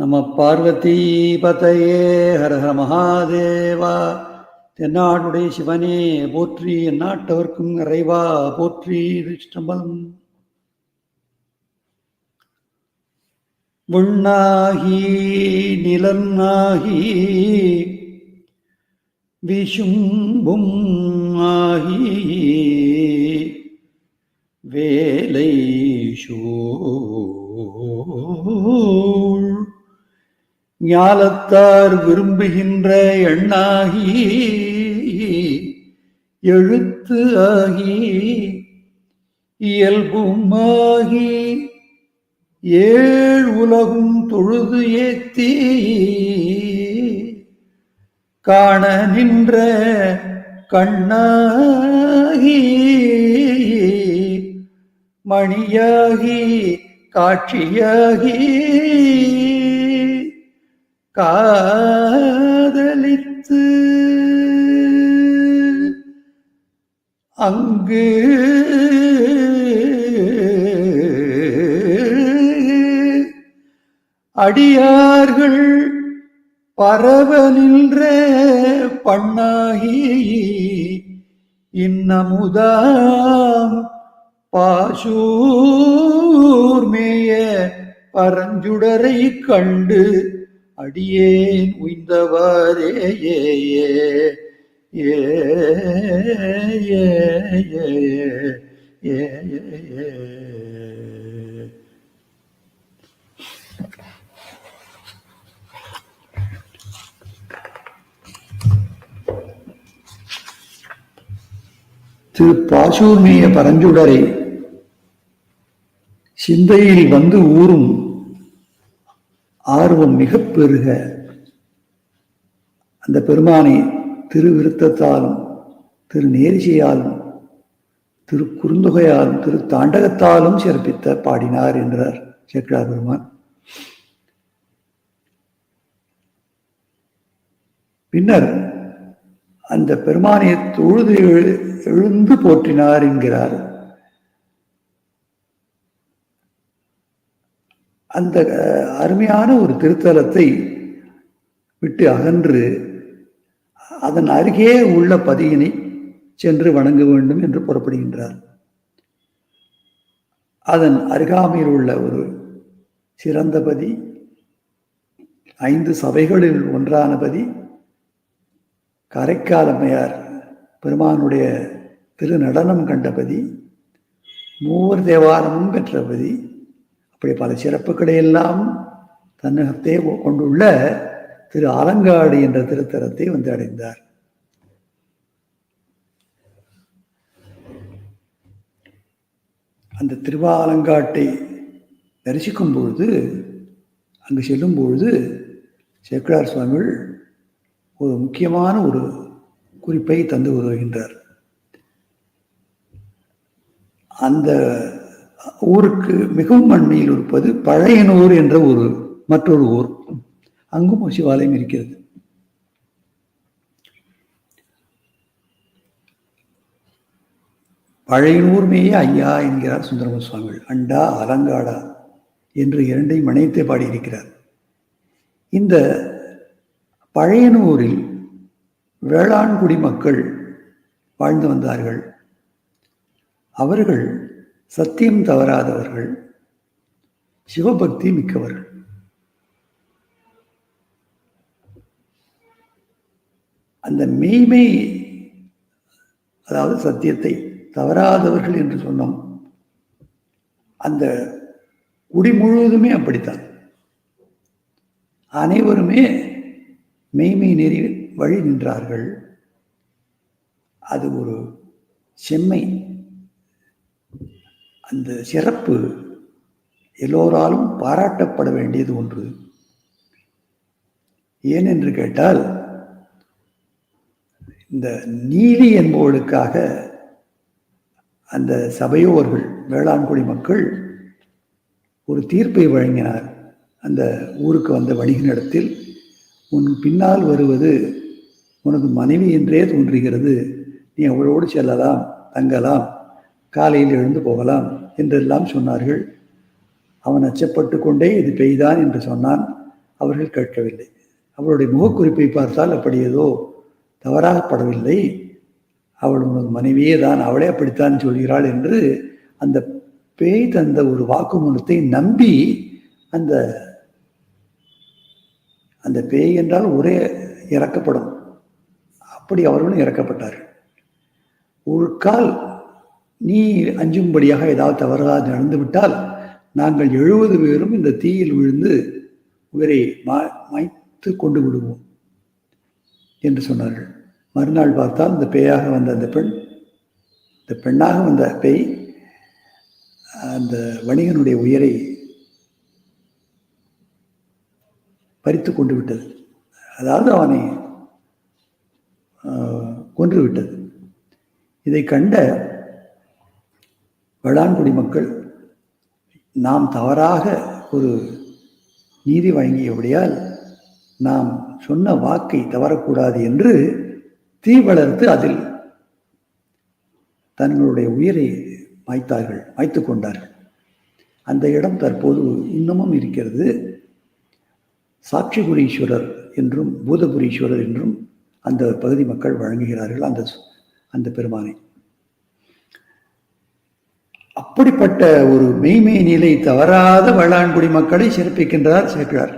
நம பார்வதி ஹரஹர மகாதேவா. தென்னாடுடைய சிவனே போற்றி எந்நாட்டவர்க்கும் இறைவா போற்றி திருஷ்டம்பலம் விண்ணாகி நிலன்னாகி விஷும்பும் ஆகி வேலை ஷோ ஞாலத்தார் விரும்புகின்ற எண்ணாகி எழுத்து ஆகி இயல்புமாகி ஏழ் உலகும் தொழுது ஏத்தி காண நின்ற கண்ணாகி மணியாகி காட்சியாகி காதலித்து அங்கு அடியார்கள் பரவ நின்ற பண்ணாகி இன்னமுதாம் பாசூர்மேய பரஞ்சுடரை கண்டு அடியேன் உய்ந்தவாரே ஏ ஏ ஏ ஏ திரு பாசூர்மேய பரஞ்சுடரை சிந்தையில் வந்து ஊறும் ஆர்வம் மிக பெருக அந்த பெருமானை திருவிருத்தத்தாலும் திரு நேரிசையாலும் திரு குறுந்தொகையாலும் திரு தாண்டகத்தாலும் சிறப்பித்த பாடினார் என்றார் சேக்கிழார் பெருமான். பின்னர் அந்த பெருமானை தொழுது எழுந்து போற்றினார் என்கிறார். அந்த அருமையான ஒரு திருத்தலத்தை விட்டு அகன்று அதன் அருகே உள்ள பதியினை சென்று வணங்க வேண்டும் என்று புறப்படுகின்றார். அதன் அருகாமையில் உள்ள ஒரு சிறந்த பதி ஐந்து சபைகளில் ஒன்றான பதி கரைக்காலமையார் பெருமானுடைய திருநடனம் கண்டபதி மூவர் தேவாரமும் பெற்றபதி அப்படி பல சிறப்புகளை எல்லாம் தன்னகத்தே கொண்டுள்ள திரு ஆலங்காடு என்ற திருத்தலத்தை வந்து அடைந்தார். அந்த திருவாலங்காட்டை தரிசிக்கும் பொழுது அங்கு செல்லும் பொழுது சேக்கிழார் சுவாமிகள் ஒரு முக்கியமான ஒரு குறிப்பை தந்து உதவுகின்றார் அந்த ஊருக்கு மிகவும் அண்மையில் இருப்பது பழையனூர் என்ற ஒரு மற்றொரு ஊர். அங்கும் சிவாலயம் இருக்கிறது. பழையனூர்மேயே ஐயா என்கிறார் சுந்தரம சுவாமிகள். அண்டா அலங்காடா என்று இரண்டையும் இணைத்து பாடியிருக்கிறார். இந்த பழையனூரில் வேளாண்குடி மக்கள் வாழ்ந்து வந்தார்கள். அவர்கள் சத்தியம் தவறாதவர்கள் சிவபக்தி மிக்கவர்கள். அந்த மெய்மை அதாவது சத்தியத்தை தவறாதவர்கள் என்று சொன்னோம் அந்த குடி முழுவதுமே அப்படித்தான். அனைவருமே மெய்மை நெறி வழி நின்றார்கள். அது ஒரு செம்மை அந்த சிறப்பு எல்லோராலும் பாராட்டப்பட வேண்டியது ஒன்று. ஏனென்று கேட்டால் இந்த நீதி என்பவர்களுக்காக அந்த சபையோர்கள் வேளாண்குடி மக்கள் ஒரு தீர்ப்பை வழங்கினார். அந்த ஊருக்கு வந்த வணிகனிடத்தில் உன் பின்னால் வருவது உனது மனைவி என்றே தோன்றுகிறது. நீ அவளோடு செல்லலாம் தங்கலாம் காலையில் எழுந்து போகலாம். என்றெல்லாம் சொன்னார்கள். அவன் அச்சப்பட்டு கொண்டே இது பெய்தான் என்று சொன்னான். அவர்கள் கேட்கவில்லை. அவளுடைய முகக்குறிப்பை பார்த்தால் அப்படி ஏதோ தவறாகப்படவில்லை. அவள் உனது மனைவியே தான் அவளே அப்படித்தான் சொல்கிறாள் என்று அந்த பேய் தந்த ஒரு வாக்குமூலத்தை நம்பி அந்த அந்த பேய் என்றால் ஒரே இறக்கப்படும். அப்படி அவர்களும் இறக்கப்பட்டார்கள். ஒரு கால் நீ அஞ்சும்படியாக ஏதாவது தவறாக நடந்துவிட்டால் நாங்கள் எழுபது பேரும் இந்த தீயில் விழுந்து உயிரை மா மாய்த்து கொண்டு விடுவோம் என்று சொன்னார்கள். மறுநாள் பார்த்தால் இந்த பேயாக வந்த அந்த பெண் இந்த பெண்ணாக வந்த பேய் அந்த வணிகனுடைய உயிரை பறித்து கொண்டு விட்டது. அதாவது அவனை கொன்று விட்டது. இதை கண்ட வேளாண்குடி மக்கள் நாம் தவறாக ஒரு நீதி வழங்கியபடியால் நாம் சொன்ன வாக்கை தவறக்கூடாது என்று தீ வளர்த்து அதில் தங்களுடைய உயிரை மாய்த்தார்கள் மாய்த்து கொண்டார்கள். அந்த இடம் தற்போது இன்னமும் இருக்கிறது. சாட்சிபுரீஸ்வரர் என்றும் பூதபுரீஸ்வரர் என்றும் அந்த பகுதி மக்கள் வழங்குகிறார்கள் அந்த அந்த பெருமானை. அப்படிப்பட்ட ஒரு மெய்மை நிலை தவறாத வளான்குடி மக்களை சிறப்பிக்கின்றார் சேர்க்கிறார்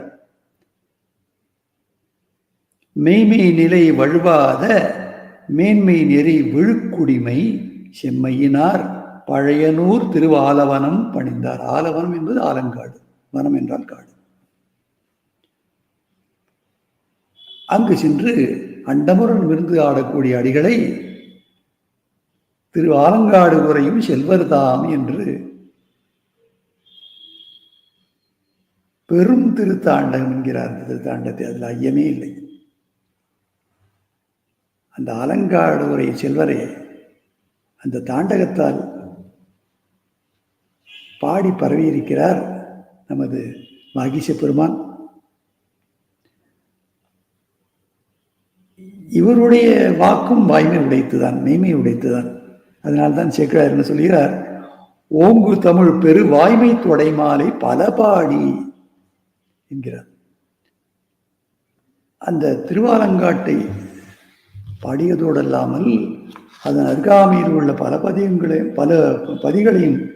மெய்மை நிலை வழுவாத மேன்மை நெறி விழுக்குடிமை செம்மையினார். பழையனூர் திருவாலவனம் பணிந்தார். ஆலவனம் என்பது ஆலங்காடு வனம் என்றால் காடு. அங்கு சென்று அண்டமுடன் விருந்து ஆடக்கூடிய அடிகளை திரு ஆலங்காடு உரையும் செல்வர்தாம் என்று பெரும் திருத்தாண்டகம் என்கிறார் அந்த திருத்தாண்டத்தை. அதில் ஐயமே இல்லை. அந்த ஆலங்காடு உரை செல்வரே அந்த தாண்டகத்தால் பாடி பரவியிருக்கிறார் நமது மகிஷ பெருமான். இவருடைய வாக்கும் வாய்மை உடைத்துதான் மெய்மை உடைத்துதான். அதனால்தான் சேக்கரார் என்ன சொல்கிறார் ஓங்கு தமிழ் பெரு வாய்மை தொடைமாலை பல என்கிறார். அந்த திருவாலங்காட்டை பாடியதோடல்லாமல் அதன் அருகாமையில் உள்ள பல பதியங்களையும் பல பதிகளையும்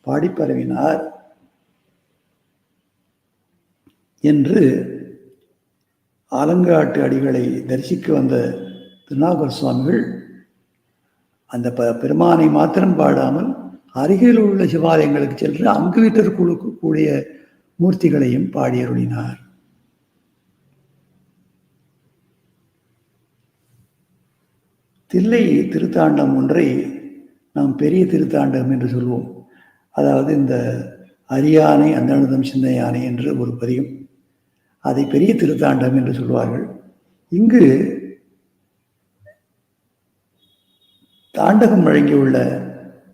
பாடி பரவினார் என்று ஆலங்காட்டு அடிகளை தரிசிக்க வந்த திருநாகர் சுவாமிகள் அந்த ப பெருமானை மாத்திரம் பாடாமல் அருகில் உள்ள சிவாலயங்களுக்கு சென்று அங்கு வீட்டிற்குள்ளக்கூடிய மூர்த்திகளையும் பாடியருளினார் தில்லை திருத்தாண்டம் ஒன்றை நாம் பெரிய திருத்தாண்டம் என்று சொல்வோம். அதாவது இந்த அரியானை அந்தனதம் சிந்தையானை என்று ஒரு பதியம் அதை பெரிய திருத்தாண்டம் என்று சொல்வார்கள். இங்கு தாண்டகம் வழங்கியுள்ள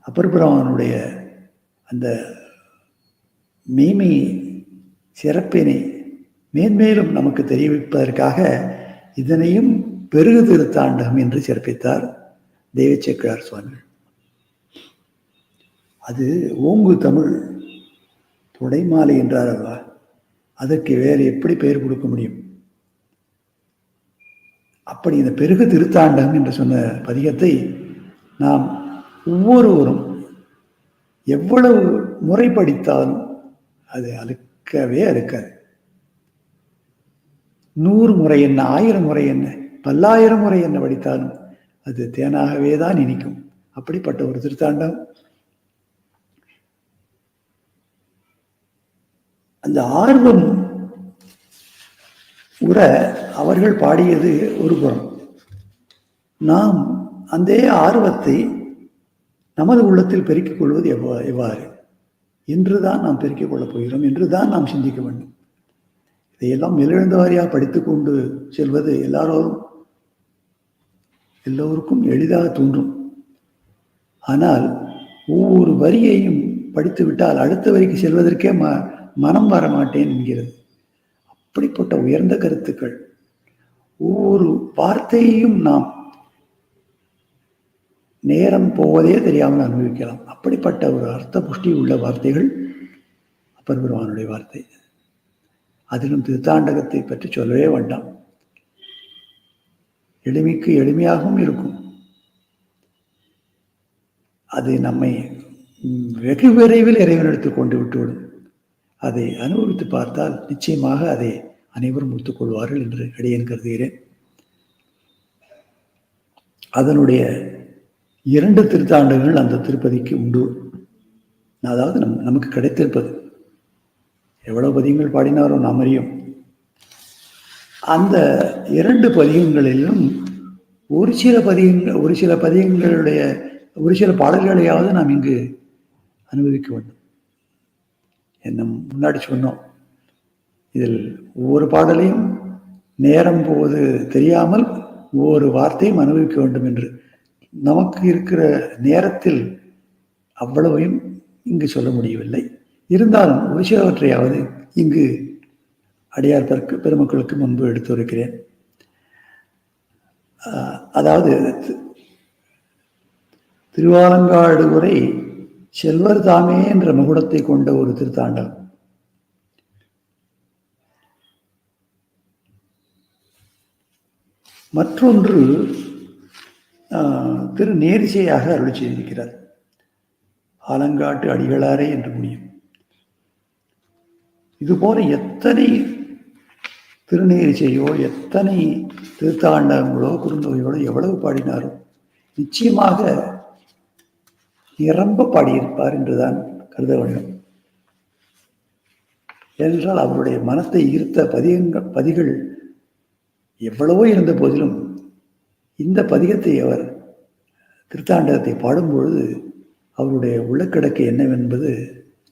அப்பர்பிரமனுடைய அந்த மேமை சிறப்பினை மேன்மேலும் நமக்கு தெரிவிப்பதற்காக இதனையும் பெருகு திருத்தாண்டகம் என்று சிறப்பித்தார் தெய்வச்சக்கரார் சுவாமிகள். அது ஓங்கு தமிழ் தொடைமாலை என்றார் அல்லவா? அதற்கு வேறு எப்படி பெயர் கொடுக்க முடியும்? அப்படி இந்த பெருகு திருத்தாண்டகம் என்று சொன்ன பதிகத்தை நாம் ஒவ்வொருவரும் எவ்வளவு முறை படித்தாலும் அது அழுக்கவே அழுக்காது. நூறு முறை என்ன ஆயிரம் முறை என்ன பல்லாயிரம் முறை என்ன படித்தாலும் அது தேனாகவே தான் இனிக்கும். அப்படிப்பட்ட ஒரு திருத்தாண்டம். அந்த ஆர்வம் உற அவர்கள் பாடியது ஒரு புறம் நாம் அந்த ஆர்வத்தை நமது உள்ளத்தில் பெருக்கிக் கொள்வது எவ்வா எவ்வாறு? என்றுதான் நாம் பெருக்கிக் கொள்ளப் போகிறோம் என்றுதான் நாம் சிந்திக்க வேண்டும். இதையெல்லாம் மெலிழந்த வாரியாக படித்துக்கொண்டு செல்வது எல்லாரோரும் எல்லோருக்கும் எளிதாக தோன்றும். ஆனால் ஒவ்வொரு வரியையும் படித்துவிட்டால் அடுத்த வரிக்கு செல்வதற்கே ம மனம் வர மாட்டேன் என்கிறது. அப்படிப்பட்ட உயர்ந்த கருத்துக்கள். ஒவ்வொரு வார்த்தையையும் நாம் நேரம் போவதே தெரியாமல் அனுபவிக்கலாம். அப்படிப்பட்ட ஒரு அர்த்த புஷ்டி உள்ள வார்த்தைகள் அப்பர் பெருமானுடைய வார்த்தை. அதிலும் திருத்தாண்டகத்தை பற்றி சொல்லவே வேண்டாம். எளிமைக்கு எளிமையாகவும் இருக்கும். அது நம்மை வெகு விரைவில் இறைவனிடத்தில் கொண்டு விட்டுவிடும். அதை அனுபவித்து பார்த்தால் நிச்சயமாக அதை அனைவரும் ஒத்துக்கொள்வார்கள் என்று அடியேன் கருதுகிறேன். அதனுடைய இரண்டு திருத்தாண்டுகள் அந்த திருப்பதிக்கு உண்டு. அதாவது நம் நமக்கு கிடைத்திருப்பது. எவ்வளவு பதியங்கள் பாடினாரோ நாம் அறியும். அந்த இரண்டு பதிகங்களிலும் ஒரு சில பதிகங்கள் ஒரு சில பதிகங்களுடைய ஒரு சில பாடல்களையாவது நாம் இங்கு அனுபவிக்க வேண்டும். என்ன முன்னாடி சொன்னோம். இதில் ஒவ்வொரு பாடலையும் நேரம் போவது தெரியாமல் ஒவ்வொரு வார்த்தையும் அனுபவிக்க வேண்டும் என்று. நமக்கு இருக்கிற நேரத்தில் அவ்வளவையும் இங்கு சொல்ல முடியவில்லை. இருந்தாலும் ஒரு சிலவற்றையாவது இங்கு அடியார் பெருக்கு பெருமக்களுக்கு முன்பு எடுத்துரைக்கிறேன். அதாவது திருவாலங்காடு உரை செல்வர் தாமே என்ற மகுடத்தை கொண்ட ஒரு திருத்தாண்டம் மற்றொன்று திரு நேரிசையாக அருள் செய்திருக்கிறார். ஆலங்காட்டு அடிகளாரே என்று முடியும். இதுபோல எத்தனை திருநேரிசையோ எத்தனை திருத்தாண்டங்களோ குறுந்தொகைகளோ எவ்வளவு பாடினாரோ நிச்சயமாக நிரம்ப பாடியிருப்பார் என்றுதான் கருத வேண்டும். ஏனென்றால் அவருடைய மனத்தை ஈர்த்த பதிகங்கள் பதிகள் எவ்வளவோ இருந்த போதிலும் இந்த பதிகத்தை அவர் திருத்தாண்டகத்தை பாடும்பொழுது அவருடைய உள்ளக்கிடக்கு என்னவென்பது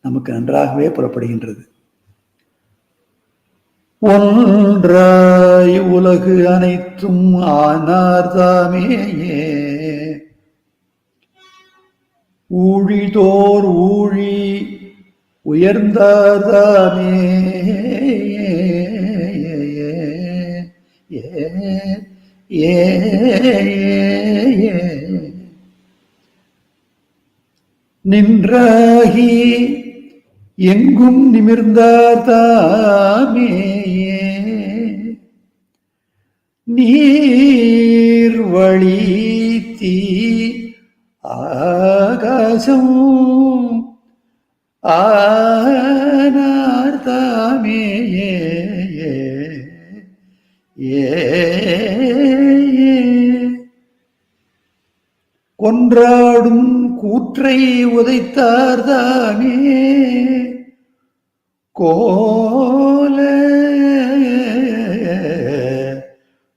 நமக்கு நன்றாகவே புறப்படுகின்றது ஒன்றாய் உலகு அனைத்தும் ஆனார்தாமேயே ஊழிதோர் ஊழி உயர்ந்தார்தாமே. ஏ நின்றாகி எங்கும் நிமிர்ந்தார் தாமே நீர் வழி தீ ஆகாசம் ஆனார் தாமே கொன்றாடும் கூற்றை உதைத்தார்தானே? கோல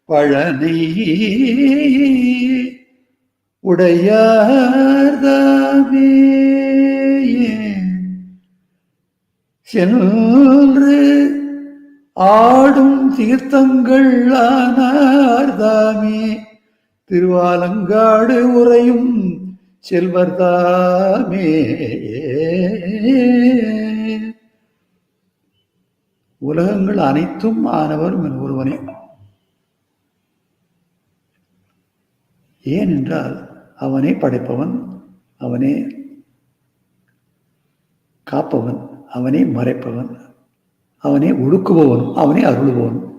பழனை உடையார்தாமே? சென்று ஆடும் தீர்த்தங்கள் ஆனார்தாமே திருவாலங்காடு உரையும் செல்வர்தாமே. உலகங்கள் அனைத்தும் ஆனவர் ஒருவனே. ஏனென்றால் அவனே படைப்பவன் அவனே காப்பவன் அவனே மறைப்பவன். அவனே ஒடுக்குபவன் அவனே அருளுபவனும்.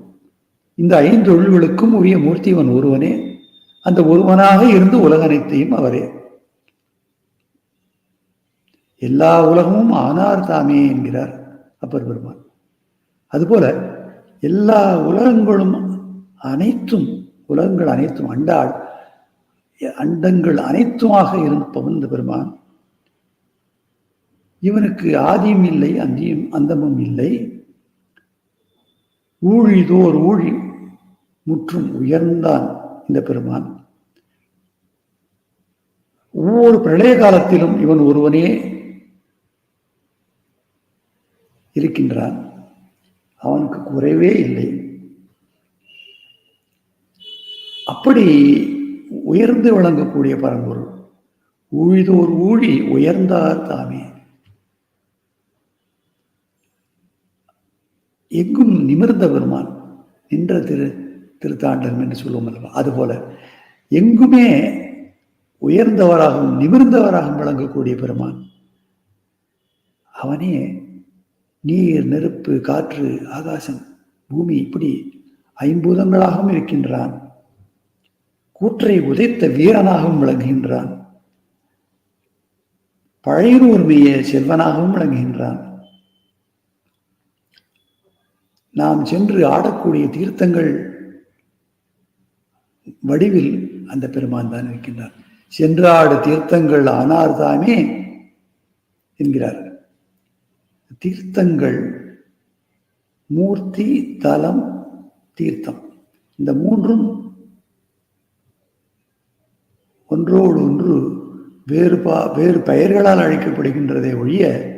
இந்த ஐந்து தொழில்களுக்கும் உரிய மூர்த்திவன் ஒருவனே அந்த ஒருவனாக இருந்து உலகனைத்தையும் அவரே. எல்லா உலகமும் ஆனார் தாமே என்கிறார் அப்பர் பெருமான். அதுபோல எல்லா உலகங்களும் அனைத்தும் உலகங்கள் அனைத்தும் அண்டாள் அண்டங்கள் அனைத்துமாக இருப்பவன் இந்த பெருமான். இவனுக்கு ஆதியும் இல்லை அந்தியும் அந்தமும் இல்லை. ஊழிதோர் ஊழி முற்றும் உயர்ந்தான் இந்த பெருமான். ஒவ்வொரு பிரளய காலத்திலும் இவன் ஒருவனே இருக்கின்றான். அவனுக்கு குறைவே இல்லை. அப்படி உயர்ந்து விளங்கக்கூடிய பரம்பொருள் ஊழிதோர் ஊழி உயர்ந்தார் தாமே. எங்கும் நிமிர்ந்த பெருமான் நின்ற திரு திருத்தாண்டம் என்று சொல்லுவோம் அல்லவா? அதுபோல எங்குமே உயர்ந்தவராகவும் நிமிர்ந்தவராகவும் விளங்கக்கூடிய பெருமான். அவனே நீர் நெருப்பு காற்று ஆகாசம் பூமி இப்படி ஐம்பூதங்களாகவும் இருக்கின்றான். கூற்றை உதைத்த வீரனாகவும் விளங்குகின்றான். பழையூர்மைய செல்வனாகவும் விளங்குகின்றான். நாம் சென்று ஆடக்கூடிய தீர்த்தங்கள் வடிவில் அந்த பெருமான் தான் இருக்கின்றார். சென்றாடு தீர்த்தங்கள் ஆனார் தாமே என்கிறார். தீர்த்தங்கள் மூர்த்தி தலம் தீர்த்தம். இந்த மூன்றும் ஒன்றோடு ஒன்று வேறு பா வேறு பெயர்களால் அழைக்கப்படுகின்றதை ஒழிய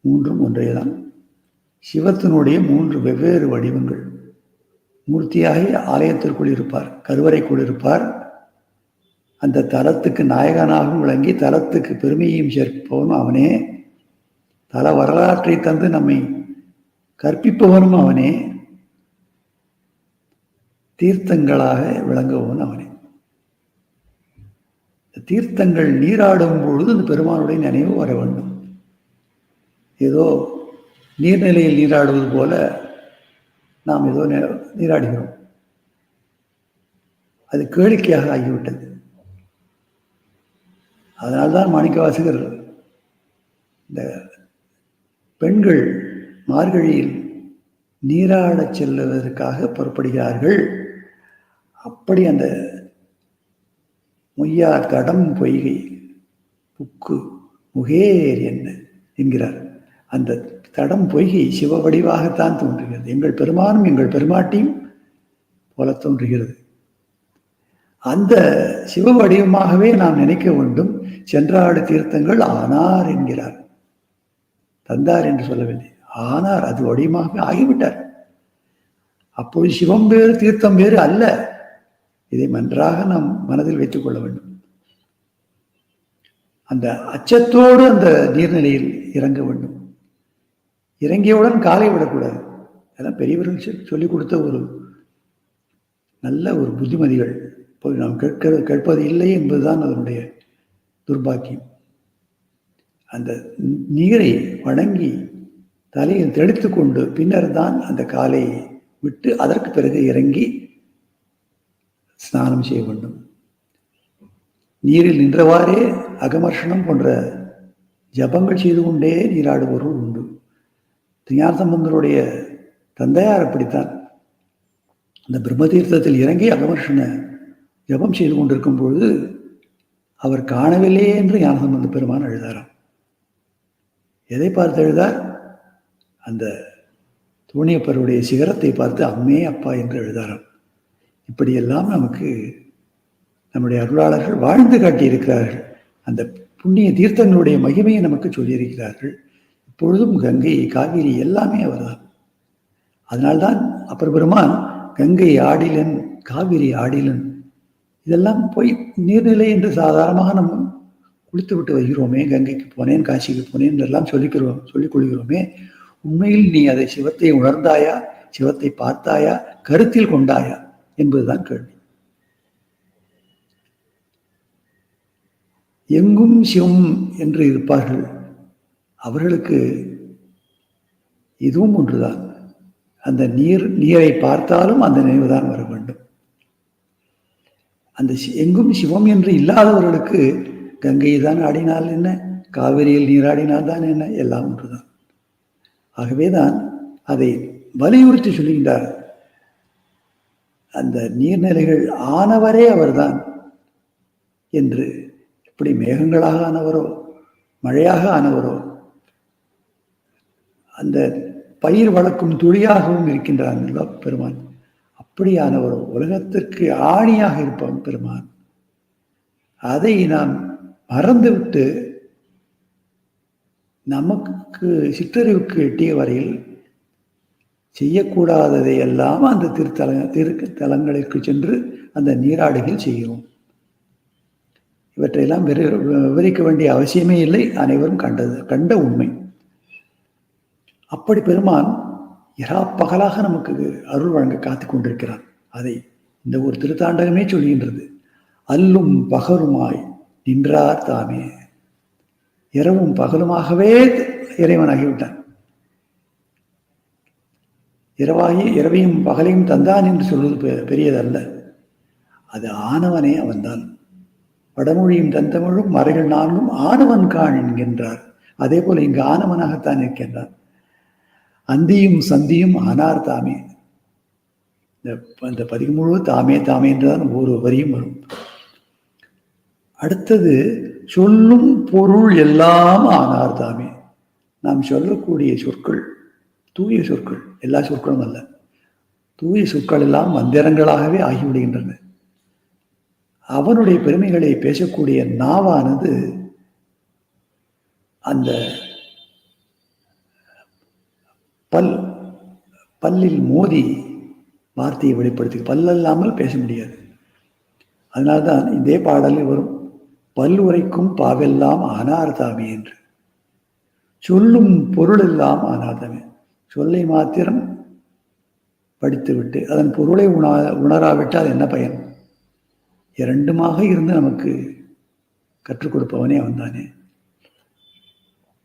மூன்றும் ஒன்றேதான். சிவத்தினுடைய மூன்று வெவ்வேறு வடிவங்கள். மூர்த்தியாகி ஆலயத்திற்குள் இருப்பார் கருவறைக்குள் இருப்பார். அந்த தலத்துக்கு நாயகனாகவும் விளங்கி தலத்துக்கு பெருமையையும் சேர்ப்பவனும் அவனே. தல வரலாற்றை தந்து நம்மை கற்பிப்பவனும் அவனே. தீர்த்தங்களாக விளங்குபவன் அவனே. தீர்த்தங்கள் நீராடும் பொழுது அந்த பெருமானுடைய நினைவு வர வேண்டும். ஏதோ நீர்நிலையில் நீராடுவது போல நாம் ஏதோ நீராடுகிறோம். அது கேளிக்கையாக ஆகிவிட்டது. அதனால்தான் மாணிக்கவாசகர் இந்த பெண்கள் மார்கழியில் நீராடச் செல்வதற்காக புறப்படுகிறார்கள். அப்படி அந்த மொய்யா தடம் பொய்கை புக்கு முகேர் என்ன என்கிறார். அந்த தடம் பொய்கை சிவ வடிவாகத்தான் தோன்றுகிறது. எங்கள் பெருமானும் எங்கள் பெருமாட்டியும் போல தோன்றுகிறது. அந்த சிவ வடிவமாகவே நாம் நினைக்க வேண்டும். சென்றாடு தீர்த்தங்கள் ஆனார் என்கிறார். தந்தார் என்று சொல்லவில்லை. ஆனார் அது வடிவமாகவே ஆகிவிட்டார். அப்போது சிவம் வேறு தீர்த்தம் வேறு அல்ல. இதை நன்றாக நாம் மனதில் வைத்துக் கொள்ள வேண்டும். அந்த அச்சத்தோடு அந்த நீர்நிலையில் இறங்க வேண்டும். இறங்கியவுடன் காலை விடக்கூடாது. அதெல்லாம் பெரியவர்கள் சொல்லிக் கொடுத்த ஒரு நல்ல ஒரு புத்திமதிகள். இப்போ நாம் கேட்க கேட்பது இல்லை என்பதுதான் அதனுடைய துர்பாக்கியம். அந்த நீரை வணங்கி தலையில் தெளித்து கொண்டு பின்னர் தான் அந்த காலை விட்டு அதற்கு பிறகு இறங்கி ஸ்நானம் செய்ய வேண்டும். நீரில் நின்றவாறே அகமர்ஷனம் போன்ற ஜபங்கள் செய்து கொண்டே நீராடுபவர்கள் உண்டு. ஞான சம்பந்தருடைய தந்தையார் அப்படித்தான். அந்த பிரம்மதீர்த்தத்தில் இறங்கி அகமர்ஷனை ஜபம் செய்து கொண்டிருக்கும் பொழுது அவர் காணவில்லையே என்று ஞானசம்பந்த பெருமான் எழுதாராம். எதை பார்த்து எழுதார்? அந்த தோணியப்பருடைய சிகரத்தை பார்த்து அம்மே அப்பா என்று எழுதாராம். இப்படியெல்லாம் நமக்கு நம்முடைய அருளாளர்கள் வாழ்ந்து காட்டியிருக்கிறார்கள். அந்த புண்ணிய தீர்த்தங்களுடைய மகிமையை நமக்கு சொல்லியிருக்கிறார்கள். பொழுதும் கங்கை காவிரி எல்லாமே அவர்தான். அதனால்தான் அப்பர் பெருமான் கங்கை ஆடிலன் காவிரி ஆடிலன். இதெல்லாம் போய் நீர்நிலை என்று சாதாரணமாக நம்ம குளித்து விட்டு வருகிறோமே கங்கைக்கு போனேன் காசிக்கு போனேன் எல்லாம் சொல்லிக்கிறோம் சொல்லிக் கொள்கிறோமே உண்மையில் நீ அதை சிவத்தை உணர்ந்தாயா சிவத்தை பார்த்தாயா கருத்தில் கொண்டாயா என்பதுதான் கேள்வி. எங்கும் சிவம் என்று இருப்பார்கள். அவர்களுக்கு இதுவும் ஒன்றுதான். அந்த நீர் நீரை பார்த்தாலும் அந்த நினைவுதான் வர வேண்டும். அந்த எங்கும் சிவம் என்று இல்லாதவர்களுக்கு கங்கையை தான் ஆடினால் என்ன? காவிரியில் நீராடினால் தான் என்ன? எல்லாம் ஒன்றுதான். ஆகவே தான் அதை வலியுறுத்தி சொல்கின்றார். அந்த நீர்நிலைகள் ஆனவரே அவர்தான் என்று எப்படி மேகங்களாக ஆனவரோ மழையாக ஆனவரோ அந்த பயிர் வளர்க்கும் துளியாகவும் இருக்கின்றான் பெருமான். அப்படியானவரோ உலகத்திற்கு ஆணியாக இருப்பவன் பெருமான். அதை நாம் மறந்துவிட்டு நமக்கு சிற்றறிவுக்கு எட்டிய வரையில் செய்யக்கூடாததை எல்லாம் அந்த திருத்தல திருத்தலங்களுக்கு சென்று அந்த நீராடுகள் செய்கிறோம். இவற்றையெல்லாம் விவரிக்க வேண்டிய அவசியமே இல்லை. அனைவரும் கண்டது கண்ட உண்மை. அப்படி பெருமான் இரா பகலாக நமக்கு அருள் வழங்க காத்து கொண்டிருக்கிறான் அதை இந்த ஒரு திருத்தாண்டகமே சொல்கின்றது. அல்லும் பகருமாய் நின்றார் தாமே. இரவும் பகலுமாகவே இறைவனாகிவிட்டான். இரவாகி இரவையும் பகலையும் தந்தான் என்று சொல்வது பெ- பெரியதல்ல. அது ஆனவனே அவன்தான். வடமொழியும் தந்தமிழும் மறைகள் நான்கும் ஆனவன் காண் என்கின்றார். அதே போல இங்கு ஆனவனாகத்தான் இருக்கின்றான். அந்தியும் சந்தியும் ஆனார் தாமே. இந்த அந்த பதிமுழு தாமே தாமே என்றுதான் ஒரு வரியும் வரும். அடுத்தது சொல்லும் பொருள் எல்லாம் ஆனார் தாமே. நாம் சொல்லக்கூடிய சொற்கள் தூய சொற்கள் எல்லா சொற்களும் அல்ல. தூய சொற்கள் எல்லாம் மந்திரங்களாகவே ஆகிவிடுகின்றன. அவனுடைய பெருமைகளை பேசக்கூடிய நாவானது அந்த பல் பல்லில் மோதி வார்த்தையை வெளிப்படுத்தி பல்லல்லாமல் பேச முடியாது. அதனால்தான் இதே பாடலில் வரும் பல் உரைக்கும் பாவெல்லாம் ஆனார்தாமே என்று. சொல்லும் பொருள் எல்லாம் சொல்லை மாத்திரம் படித்துவிட்டு அதன் பொருளை உணா உணராவிட்டால் என்ன பயன்? இரண்டுமாக இருந்து நமக்கு கற்றுக் கொடுப்பவனே அவன்தானே.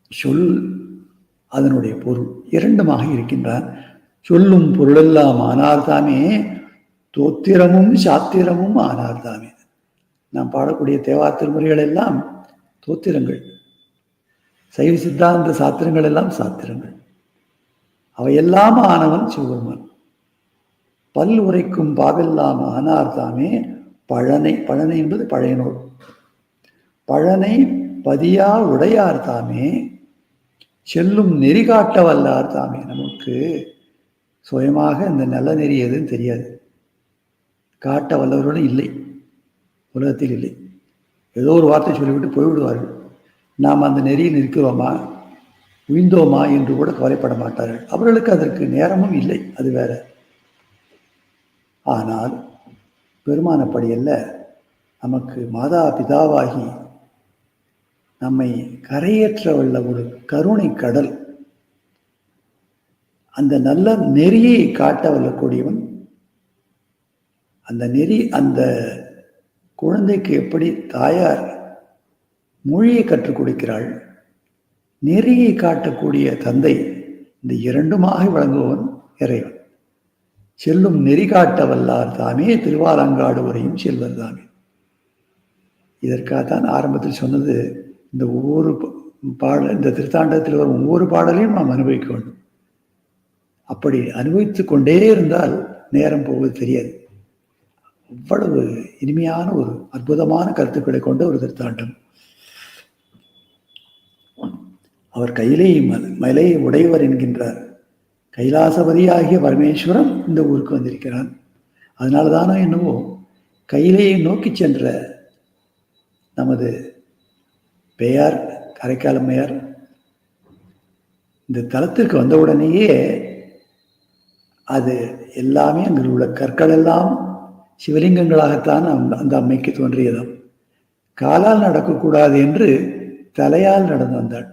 சொல் அதனுடைய பொருள் இரண்டுமாக இருக்கின்றான். சொல்லும் பொருளெல்லாம் ஆனார்தாமே தோத்திரமும் சாத்திரமும் ஆனார்தாமே. நாம் பாடக்கூடிய தேவா திருமுறைகள் எல்லாம் தோத்திரங்கள். சைவ சித்தாந்த சாத்திரங்கள் எல்லாம் சாத்திரங்கள். அவையெல்லாம் ஆனவன் சிவபெருமான். பல் உரைக்கும் பாவெல்லாம் ஆனார்தாமே பழனை பழனை என்பது பழைய நூல். பழனை பதியா உடையார் தாமே செல்லும் நெறி காட்ட வல்லார் தாமே நமக்கு. சுயமாக இந்த நல்ல நெறி எதுன்னு தெரியாது. காட்ட வல்லவர்களும் இல்லை. உலகத்தில் இல்லை. ஏதோ ஒரு வார்த்தை சொல்லிவிட்டு போய்விடுவார்கள். நாம் அந்த நெறியில் இருக்கிறோமா உய்ந்தோமா என்று கூட கவலைப்பட மாட்டார்கள். அவர்களுக்கு அதற்கு நேரமும் இல்லை. அது வேற. ஆனால் பெருமானப்படியல்ல நமக்கு மாதா பிதாவாகி நம்மை கரையேற்ற உள்ள ஒரு கருணை கடல். அந்த நல்ல நெறியை காட்ட வல்லக்கூடியவன் அந்த நெறி அந்த குழந்தைக்கு எப்படி தாயார் மொழியை கற்றுக் கொடுக்கிறாள் நெறியை காட்டக்கூடிய தந்தை இந்த இரண்டுமாக விளங்குவன் இறைவன். செல்லும் நெறி காட்ட வல்லார் தாமே திருவாலங்காடு வரையும் செல்வர் தாமே. இதற்காகத்தான் ஆரம்பத்தில் சொன்னது இந்த ஒவ்வொரு பாடல் இந்த திருத்தாண்டத்தில் வரும் ஒவ்வொரு பாடலையும் நாம் அனுபவிக்க வேண்டும். அப்படி அனுபவித்து கொண்டே இருந்தால் நேரம் போவது தெரியாது. அவ்வளவு இனிமையான ஒரு அற்புதமான கருத்துக்களை கொண்ட ஒரு திருத்தாண்டம். அவர் கையிலே மலையை உடையவர் என்கின்றார். கைலாசபதியாகிய பரமேஸ்வரன் இந்த ஊருக்கு வந்திருக்கிறான். அதனால தானோ என்னவோ கையிலேயே நோக்கி சென்ற நமது பெயார் கரைக்காலம்மையார் இந்த தலத்திற்கு வந்தவுடனேயே அது எல்லாமே அங்கு உள்ள கற்கள் எல்லாம் சிவலிங்கங்களாகத்தான் அந்த அந்த அம்மைக்கு தோன்றியதாம். காலால் நடக்கக்கூடாது என்று தலையால் நடந்து வந்தாள்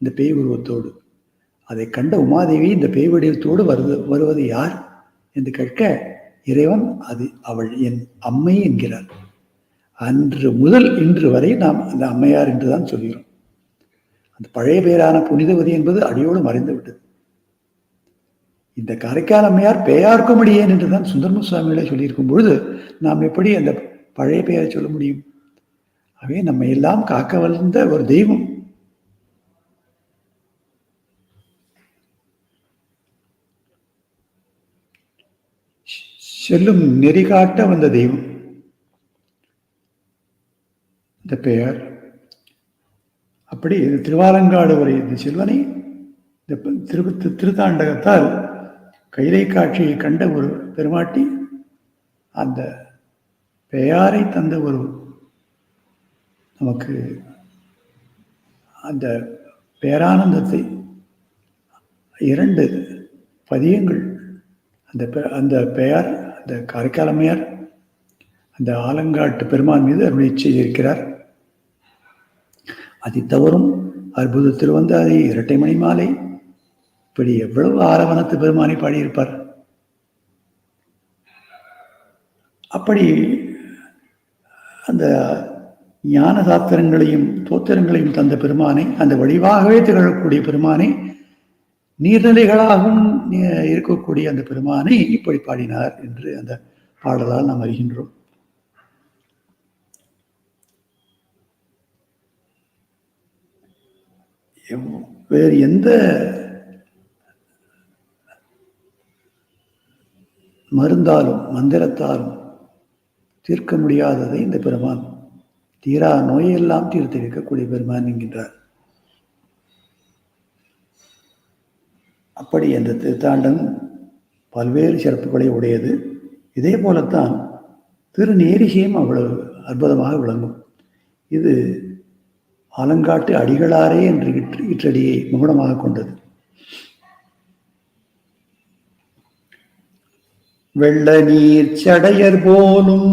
இந்த பேய் உருவத்தோடு. அதை கண்ட உமாதேவி இந்த பேய் வடிவத்தோடு வருது வருவது யார்? என்று கேட்க இறைவன் அது அவள் என் அம்மை என்கிறார் அன்று முதல் இன்று வரை நாம் அந்த அம்மையார் என்று தான் சொல்கிறோம். அந்த பழைய பெயரான புனிதவதி என்பது அடியோடு மறைந்து விட்டது. இந்த காரைக்கால் அம்மையார் பெயார்க்கும்படியேன் என்று தான் சுந்தரம சுவாமிகளை சொல்லியிருக்கும் பொழுது நாம் எப்படி அந்த பழைய பெயரை சொல்ல முடியும்? அவை நம்ம எல்லாம் காக்க வளர்ந்த ஒரு தெய்வம். செல்லும் நெறி காட்ட வந்த தெய்வம். இந்த பெயர். அப்படி இது திருவாலங்காடு வரை இந்த செல்வனை இந்த திரு திருத்தாண்டகத்தால் கைலை காட்சியை கண்ட ஒரு பெருமாட்டி அந்த பெயாரை தந்த ஒரு நமக்கு அந்த பேரானந்தத்தை இரண்டு பதியங்கள் அந்த அந்த பெயர் அந்த காரைக்காலமையார் அந்த ஆலங்காட்டு பெருமான் மீது அருளை செய்திருக்கிறார். அதை தவறும் அற்புத அதே இரட்டை மணி மாலை இப்படி எவ்வளவு ஆரவணத்து பெருமானை பாடியிருப்பார். அப்படி அந்த ஞான சாத்திரங்களையும் தோத்திரங்களையும் தந்த பெருமானை அந்த வடிவாகவே திகழக்கூடிய பெருமானை நீர்நிலைகளாகவும் இருக்கக்கூடிய அந்த பெருமானை இப்படி பாடினார் என்று அந்த பாடலால் நாம் அறிகின்றோம். வேறு எந்த மருந்தாலும் மந்திரத்தாலும் தீர்க்க முடியாததை இந்த பெருமான் தீரா நோயெல்லாம் தீர்த்து வைக்கக்கூடிய பெருமான் என்கின்றார். அப்படி அந்த திருத்தாண்டம் பல்வேறு சிறப்புகளை உடையது. இதே போலத்தான் திருநேரிகையும் அவ்வளவு அற்புதமாக விளங்கும். இது ஆலங்காட்டு அடிகளாரே என்று இற்று இற்றடியை முகுடமாக கொண்டது. வெள்ள நீர் சடையர் போலும்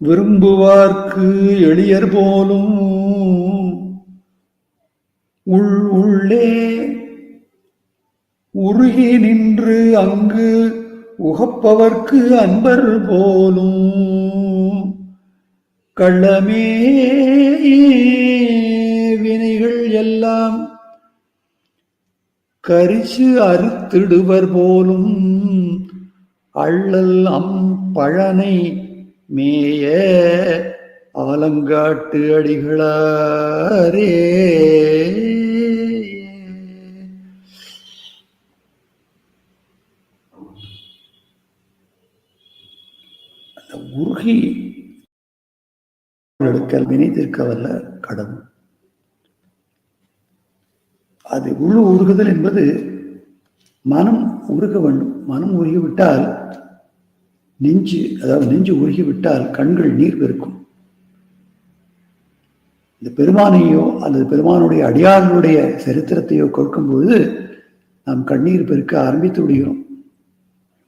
விரும்புவார்க்கு எளியர் போலும் உள் உள்ளே உருகி நின்று அங்கு உகப்பவர்க்கு அன்பர் போலும். கள்ளமே வினைகள் எல்லாம் கரிசு அறுத்திடுவர் போலும் அள்ளல் அம் பழனை மேய ஆலங்காட்டு அடிகளாரே. அந்த உருகி எடுக்கல் வினை தீர்க்கவல்ல கடவுள். அது உள்ள உருகுதல் என்பது மனம் உருக வேண்டும். மனம் உருகிவிட்டால் நெஞ்சு அதாவது நெஞ்சு உருகிவிட்டால் கண்கள் நீர் பெருக்கும். இந்த பெருமானையோ அல்லது பெருமானுடைய அடியார்களுடைய சரித்திரத்தையோ கொடுக்கும் பொழுது நாம் கண்ணீர் பெருக்க ஆரம்பித்து விடுகிறோம்.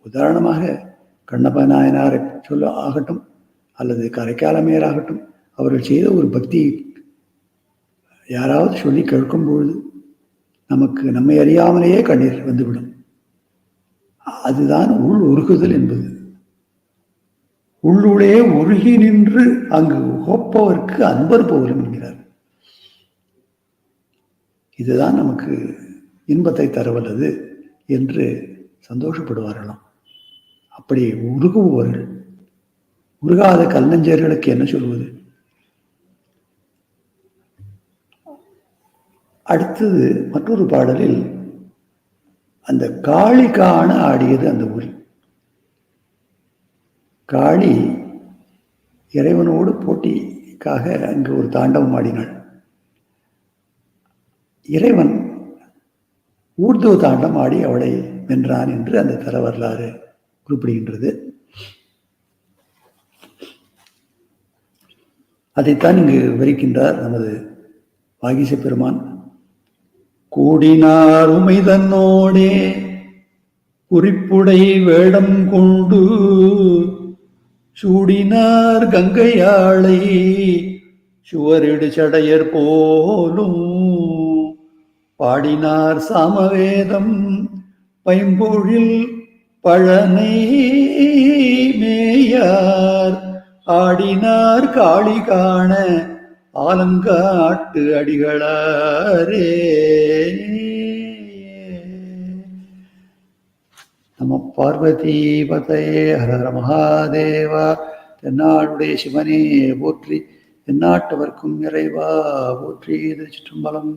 உதாரணமாக கண்ணப்ப நாயனாரை சொல்ல ஆகட்டும் அல்லது கரைக்காலமையர் ஆகட்டும் அவர்கள் செய்த ஒரு பக்தி யாராவது சொல்லி கேட்கும் பொழுது நமக்கு நம்மை அறியாமலேயே கண்ணீர் வந்துவிடும். அதுதான் உள் உருகுதல் என்பது. உள்ளுளே உருகி நின்று அங்கு உகப்பவர்க்கு அன்பர் போலும் என்கிறார். இதுதான் நமக்கு இன்பத்தை தரவல்லது என்று சந்தோஷப்படுவார்களாம். அப்படி உருகுபவர்கள். உருகாத கல்நஞ்சர்களுக்கு என்ன சொல்வது? அடுத்தது மற்றொரு பாடலில் அந்த காளி காண ஆடியது அந்த உரி காளி இறைவனோடு போட்டிக்காக அங்கு ஒரு தாண்டவம் ஆடினாள். இறைவன் ஊர்துவ தாண்டம் ஆடி அவளை வென்றான் என்று அந்த தர வரலாறு குறிப்பிடுகின்றது. அதைத்தான் இங்கு விவரிக்கின்றார் நமது வாகிச பெருமான். கூடினார் உமைதன்னோடே குறிப்புடை வேடம் கொண்டு சூடினார் கங்கையாளை சுவரிடு சடையர் போலும் பாடினார் சாமவேதம் பைம்பொழில் பழனை மேயார் ஆடினார் காளி காண ஆலங்காட்டு அடிகளாரே. நம பார்வதி பதையே ஹரஹர மகாதேவா. தென்னாடுடைய சிவனே போற்றி தென்னாட்டவர்க்கும் இறைவா போற்றி திருச்சிற்றம்பலம்.